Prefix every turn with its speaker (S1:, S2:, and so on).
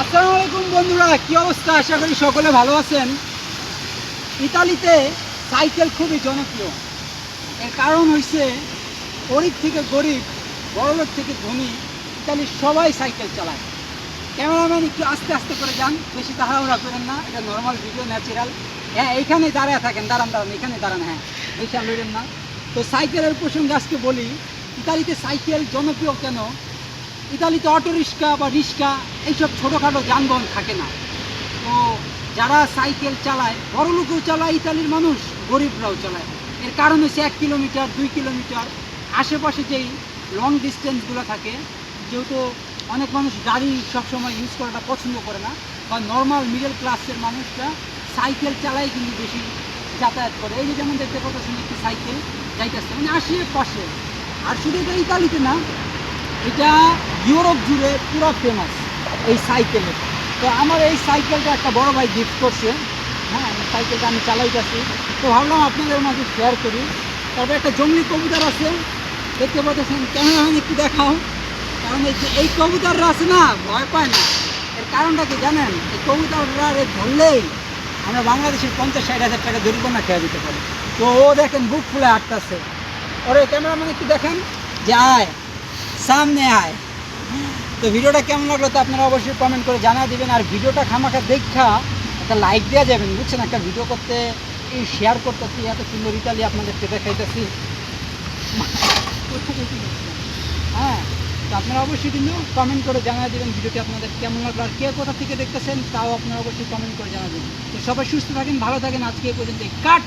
S1: আসসালামু আলাইকুম বন্ধুরা, কি অবস্থা? আশা করি সকলে ভালো আছেন। ইতালিতে সাইকেল খুবই জনপ্রিয়। এর কারণ হইছে, গরিব থেকে গরিব বড়লোক থেকে ধনী, ইতালির সবাই সাইকেল চালায়। ক্যামেরাম্যান একটু আস্তে আস্তে করে যান, বেশি তাড়াহুড়া করেন না, এটা নর্মাল ভিডিও ন্যাচারাল হ্যাঁ এইখানে দাঁড়ায় থাকেন, দাঁড়ান দাঁড়ান, এখানে দাঁড়ান হ্যাঁ বেশি লড়েন না। তো সাইকেলের প্রসঙ্গে আজকে বলি, ইতালিতে সাইকেল জনপ্রিয় কেন? ইতালিতে অটো রিক্সা বা রিক্সা এইসব ছোটোখাটো যানবাহন থাকে না। তো যারা সাইকেল চালায়, বড় লোকেও চালায়, ইতালির মানুষ, গরিবরাও চালায়। এর কারণ হচ্ছে এক কিলোমিটার, দুই কিলোমিটার। আশেপাশে যেই লং ডিস্টেন্সগুলো থাকে, যেহেতু অনেক মানুষ গাড়ি সবসময় ইউজ করাটা পছন্দ করে না, বা নর্মাল মিডল ক্লাসের মানুষরা সাইকেল চালাই কিন্তু বেশি যাতায়াত করে। এই যে যেমন দেখতে পাচ্ছেন একটি সাইকেল যাইতেছে মানে আশেপাশে। আর শুধু এটা ইতালিতে না, এটা ইউরোপ জুড়ে পুরো ফেমাস এই সাইকেলে তো আমার এই সাইকেলটা একটা বড় ভাই গিফট করছে। হ্যাঁ সাইকেলটা আমি চালাইতেছি। তো ভাবলাম আপনাদের মাঝে শেয়ার করি। তারপরে একটা জঙ্গলি কবুতর আছে। দেখতে পাচ্ছেন ক্যামেরাম্যান একটু দেখাও। কারণ এই এই কবুতররা আছে না, ভয় পায় না। এর কারণটা কি জানেন? এই কবুতররা ধরলেই আমরা বাংলাদেশের পঞ্চাশ, ষাট হাজার টাকা জরিমানা খেয়ে দিতে পারি। তো ও দেখেন বুক ফুলে আটটাছে ওরে, ক্যামেরাম্যান একটু দেখেন। যে আয়, সামনে আয়। তো ভিডিওটা কেমন লাগল তো আপনারা অবশ্যই কমেন্ট করে জানা দেবেন। আর ভিডিওটা খামাখা দেখা একটা লাইক দেওয়া যাবেন বুঝছেন? একটা ভিডিও করতে, এই শেয়ার করতেছি এত সুন্দর ইতালি আপনাদেরকে দেখাইতেছি। হ্যাঁ তো আপনারা অবশ্যই কিন্তু কমেন্ট করে জানা দিবেন ভিডিওটি আপনাদের কেমন লাগল আর কে কোথা থেকে দেখতেছেন, তাও আপনারা অবশ্যই কমেন্ট করে জানা দেবেন তো সবাই সুস্থ থাকেন, ভালো থাকেন। আজকে পর্যন্ত কাট